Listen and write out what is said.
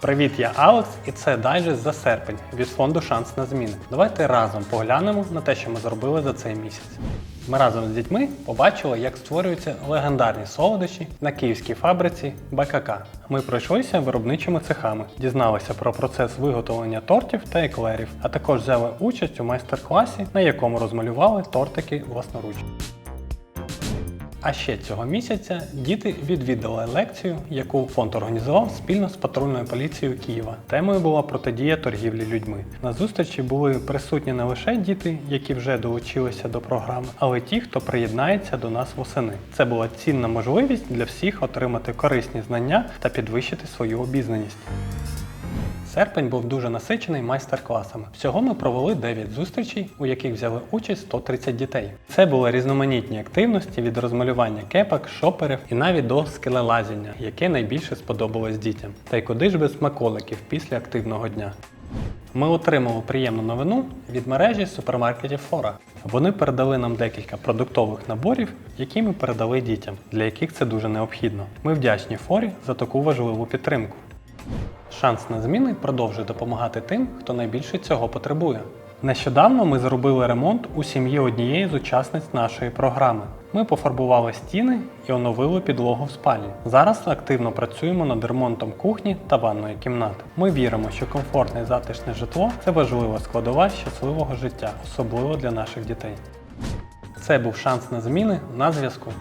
Привіт, я Алекс, і це дайджест за серпень від фонду Шанс на зміни. Давайте разом поглянемо на те, що ми зробили за цей місяць. Ми разом з дітьми побачили, як створюються легендарні солодощі на київській фабриці БКК. Ми пройшлися виробничими цехами, дізналися про процес виготовлення тортів та еклерів, а також взяли участь у майстер-класі, на якому розмалювали тортики власноруч. А ще цього місяця діти відвідали лекцію, яку фонд організував спільно з патрульною поліцією Києва. Темою була протидія торгівлі людьми. На зустрічі були присутні не лише діти, які вже долучилися до програми, але ті, хто приєднається до нас восени. Це була цінна можливість для всіх отримати корисні знання та підвищити свою обізнаність. Серпень був дуже насичений майстер-класами. Всього ми провели 9 зустрічей, у яких взяли участь 130 дітей. Це були різноманітні активності від розмалювання кепок, шоперів і навіть до скелелазіння, яке найбільше сподобалось дітям. Та й куди ж без смаколиків після активного дня. Ми отримали приємну новину від мережі супермаркетів Фора. Вони передали нам декілька продуктових наборів, які ми передали дітям, для яких це дуже необхідно. Ми вдячні Форі за таку важливу підтримку. Шанс на зміни продовжує допомагати тим, хто найбільше цього потребує. Нещодавно ми зробили ремонт у сім'ї однієї з учасниць нашої програми. Ми пофарбували стіни і оновили підлогу в спальні. Зараз активно працюємо над ремонтом кухні та ванної кімнати. Ми віримо, що комфортне і затишне житло це важлива складова щасливого життя, особливо для наших дітей. Це був шанс на зміни на зв'язку.